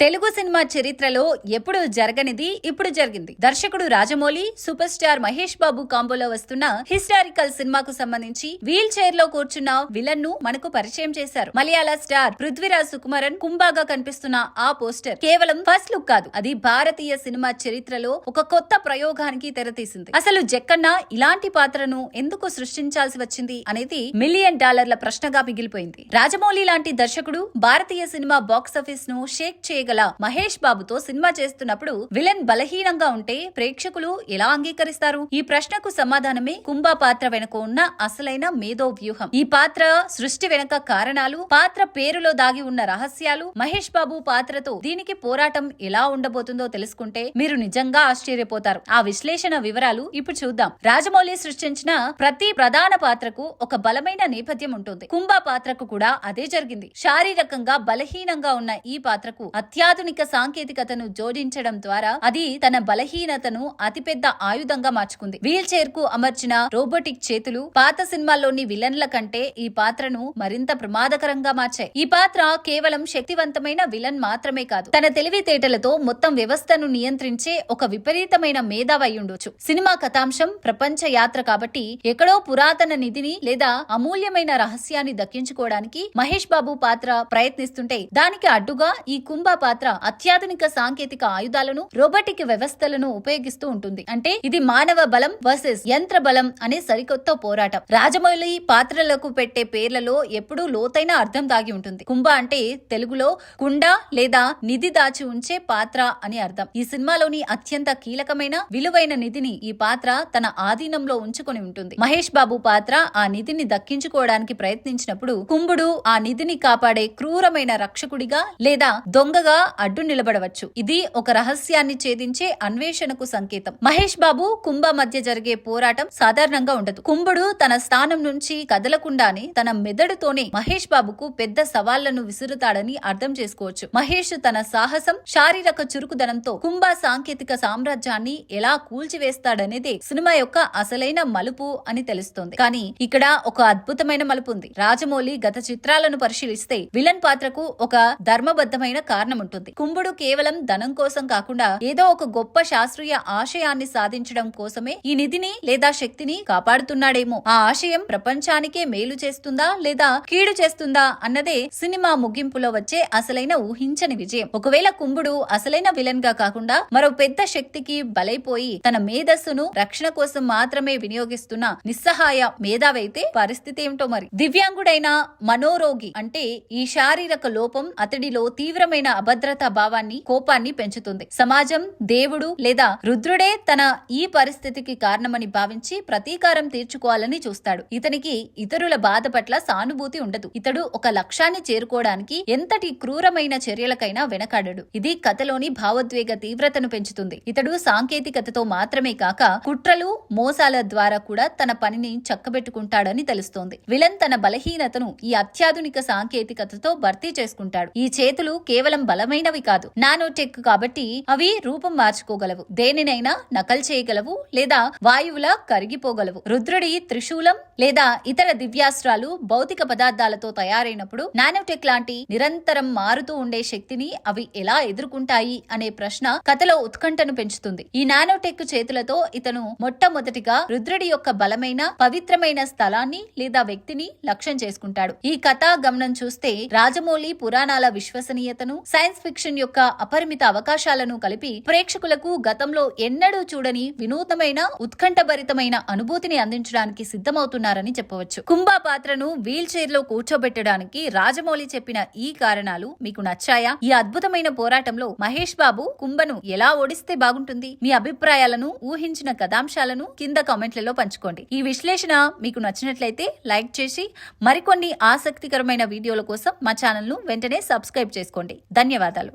Telugu cinema చరిత్రలో ఎప్పుడు జరగనిది ఇప్పుడు జరిగింది. దర్శకుడు రాజమౌళి సూపర్ స్టార్ మహేష్ బాబు కాంబోలో వస్తున్న హిస్టారికల్ సినిమాకు సంబంధించి వీల్ చైర్లో కూర్చున్న విలన్ను మనకు పరిచయం చేశారు. మలయాళ స్టార్ పృథ్వీరాజ్ సుకుమారన్ కుంబాగా కనిపిస్తున్న ఆ పోస్టర్ కేవలం ఫస్ట్ లుక్ కాదు అది భారతీయ సినిమా చరిత్రలో ఒక కొత్త ప్రయోగానికి తెరతీసింది. అసలు జక్కన్న ఇలాంటి పాత్రను ఎందుకు సృష్టించాల్సి వచ్చింది అనేది మిలియన్ డాలర్ల ప్రశ్నగా మిగిలిపోయింది. రాజమౌళి లాంటి దర్శకుడు భారతీయ సినిమా బాక్సాఫీస్ను షేక్ గల మహేష్ బాబుతో సినిమా చేస్తున్నప్పుడు విలన్ బలహీనంగా ఉంటే ప్రేక్షకులు ఎలా అంగీకరిస్తారు? ఈ ప్రశ్నకు సమాధానమే కుంభా పాత్ర వెనుక ఉన్న అసలైన మేధో వ్యూహం ఈ పాత్ర సృష్టి వెనుక కారణాలు పాత్ర పేరులో దాగి ఉన్న రహస్యాలు మహేష్ బాబు పాత్రతో దీనికి పోరాటం ఎలా ఉండబోతుందో తెలుసుకుంటే మీరు నిజంగా ఆశ్చర్యపోతారు. ఆ విశ్లేషణ వివరాలు ఇప్పుడు చూద్దాం. రాజమౌళి సృష్టించిన ప్రతి ప్రధాన పాత్రకు ఒక బలమైన నేపథ్యం ఉంటుంది. కుంభా పాత్రకు కూడా అదే జరిగింది. శారీరకంగా బలహీనంగా ఉన్న ఈ పాత్రకు అత్యాధునిక సాంకేతికతను జోడించడం ద్వారా అది తన బలహీనతను అతిపెద్ద ఆయుధంగా మార్చుకుంది. వీల్ చైర్కు అమర్చిన రోబోటిక్ చేతులు పాత సినిమాల్లోని విలన్ల కంటే ఈ పాత్రను మరింత ప్రమాదకరంగా మార్చాయి. ఈ పాత్ర కేవలం శక్తివంతమైన విలన్ మాత్రమే కాదు తన తెలివితేటలతో మొత్తం వ్యవస్థను నియంత్రించే ఒక విపరీతమైన మేధావై ఉండొచ్చు. సినిమా కథాంశం ప్రపంచ యాత్ర కాబట్టి ఎక్కడో పురాతన నిధిని లేదా అమూల్యమైన రహస్యాన్ని దక్కించుకోవడానికి మహేష్ బాబు పాత్ర ప్రయత్నిస్తుంటే దానికి అడ్డుగా ఈ కుంభ పాత్ర అత్యాధునిక సాంకేతిక ఆయుధాలను రోబోటిక్ వ్యవస్థలను ఉపయోగిస్తూ ఉంటుంది. అంటే ఇది మానవ బలం వర్సెస్ యంత్ర బలం అనే సరికొత్త పోరాటం. రాజమౌళి పాత్రలకు పెట్టే పేర్లలో ఎప్పుడూ లోతైన అర్థం దాగి ఉంటుంది. కుంభ అంటే తెలుగులో కుండ లేదా నిధి దాచి ఉంచే పాత్ర అని అర్థం. ఈ సినిమాలోని అత్యంత కీలకమైన విలువైన నిధిని ఈ పాత్ర తన ఆధీనంలో ఉంచుకొని ఉంటుంది. మహేష్ బాబు పాత్ర ఆ నిధిని దక్కించుకోవడానికి ప్రయత్నించినప్పుడు కుంభుడు ఆ నిధిని కాపాడే క్రూరమైన రక్షకుడిగా లేదా దొంగగా అడ్డు నిలబడవచ్చు. ఇది ఒక రహస్యాన్ని ఛేదించే అన్వేషణకు సంకేతం. మహేష్ బాబు కుంభ మధ్య జరిగే పోరాటం సాధారణంగా ఉండదు. కుంభుడు తన స్థానం నుంచి కదలకుండానే తన మెదడుతోనే మహేష్ బాబుకు పెద్ద సవాళ్ళను విసురుతాడని అర్థం చేసుకోవచ్చు. మహేష్ తన సాహసం శారీరక చురుకుదనంతో కుంభ సాంకేతిక సామ్రాజ్యాన్ని ఎలా కూల్చివేస్తాడనేదే సినిమా యొక్క అసలైన మలుపు అని తెలుస్తోంది. కానీ ఇక్కడ ఒక అద్భుతమైన మలుపు ఉంది. రాజమౌళి గత చిత్రాలను పరిశీలిస్తే విలన్ పాత్రకు ఒక ధర్మబద్ధమైన కారణం ఉంటుంది. కుంభుడు కేవలం ధనం కోసం కాకుండా ఏదో ఒక గొప్ప శాస్త్రీయ ఆశయాన్ని సాధించడం కోసమే ఈ నిధిని లేదా శక్తిని కాపాడుతున్నాడేమో. ఆ ఆశయం ప్రపంచానికే మేలు చేస్తుందా లేదా కీడు చేస్తుందా అన్నదే సినిమా ముగింపులో వచ్చే అసలైన ఊహించని విజయం. ఒకవేళ కుంభుడు అసలైన విలన్గా కాకుండా మరో పెద్ద శక్తికి బలైపోయి తన మేధస్సును రక్షణ కోసం మాత్రమే వినియోగిస్తున్న నిస్సహాయ మేధావైతే పరిస్థితి ఏమిటో మరి? దివ్యాంగుడైన మనోరోగి అంటే ఈ శారీరక లోపం అతడిలో తీవ్రమైన అభద్రతా భావాన్ని కోపాన్ని పెంచుతుంది. సమాజం దేవుడు లేదా రుద్రుడే తన ఈ పరిస్థితికి కారణమని భావించి ప్రతీకారం తీర్చుకోవాలని చూస్తాడు. ఇతనికి ఇతరుల బాధ పట్ల సానుభూతి ఉండదు. ఇతడు ఒక లక్ష్యాన్ని చేరుకోవడానికి ఎంతటి క్రూరమైన చర్యలకైనా వెనకాడడు. ఇది కథలోని భావోద్వేగ తీవ్రతను పెంచుతుంది. ఇతడు సాంకేతికతతో మాత్రమే కాక కుట్రలు మోసాల ద్వారా కూడా తన పనిని చక్కబెట్టుకుంటాడని తెలుస్తోంది. విలన్ తన బలహీనతను ఈ అత్యాధునిక సాంకేతికతతో భర్తీ చేసుకుంటాడు. ఈ చేతులు కేవలం బలమైనవి కాదు. నానోటెక్ కాబట్టి అవి రూపం మార్చుకోగలవు. దేనినైనా నకల్ చేయగలవు లేదా వాయువులా కరిగిపోగలవు. రుద్రుడి త్రిశూలం లేదా ఇతర దివ్యాస్త్రాలు భౌతిక పదార్థాలతో తయారైనప్పుడు నానోటెక్ లాంటి నిరంతరం మారుతూ ఉండే శక్తిని అవి ఎలా ఎదుర్కొంటాయి అనే ప్రశ్న కథలో ఉత్కంఠను పెంచుతుంది. ఈ నానోటెక్ చేతులతో ఇతను మొట్టమొదటిగా రుద్రుడి యొక్క బలమైన పవిత్రమైన స్థలాన్ని లేదా వ్యక్తిని లక్ష్యం చేసుకుంటాడు. ఈ కథా గమనం చూస్తే రాజమౌళి పురాణాల విశ్వసనీయతను సైన్స్ ఫిక్షన్ యొక్క అపరిమిత అవకాశాలను కలిపి ప్రేక్షకులకు గతంలో ఎన్నడూ చూడని వినూతమైన ఉత్కంఠభరితమైన అనుభూతిని అందించడానికి సిద్ధమవుతున్నారని చెప్పవచ్చు. కుంభ పాత్రను వీల్ చైర్లో కూర్చోబెట్టడానికి రాజమౌళి చెప్పిన ఈ కారణాలు మీకు నచ్చాయా? ఈ అద్భుతమైన పోరాటంలో మహేష్ బాబు కుంభను ఎలా ఓడిస్తే బాగుంటుంది? మీ అభిప్రాయాలను ఊహించిన కథాంశాలను కింద కామెంట్లలో పంచుకోండి. ఈ విశ్లేషణ మీకు నచ్చినట్లయితే లైక్ చేసి మరికొన్ని ఆసక్తికరమైన వీడియోల కోసం మా ఛానల్ను వెంటనే సబ్స్క్రైబ్ చేసుకోండి. ధన్యవాదాలు.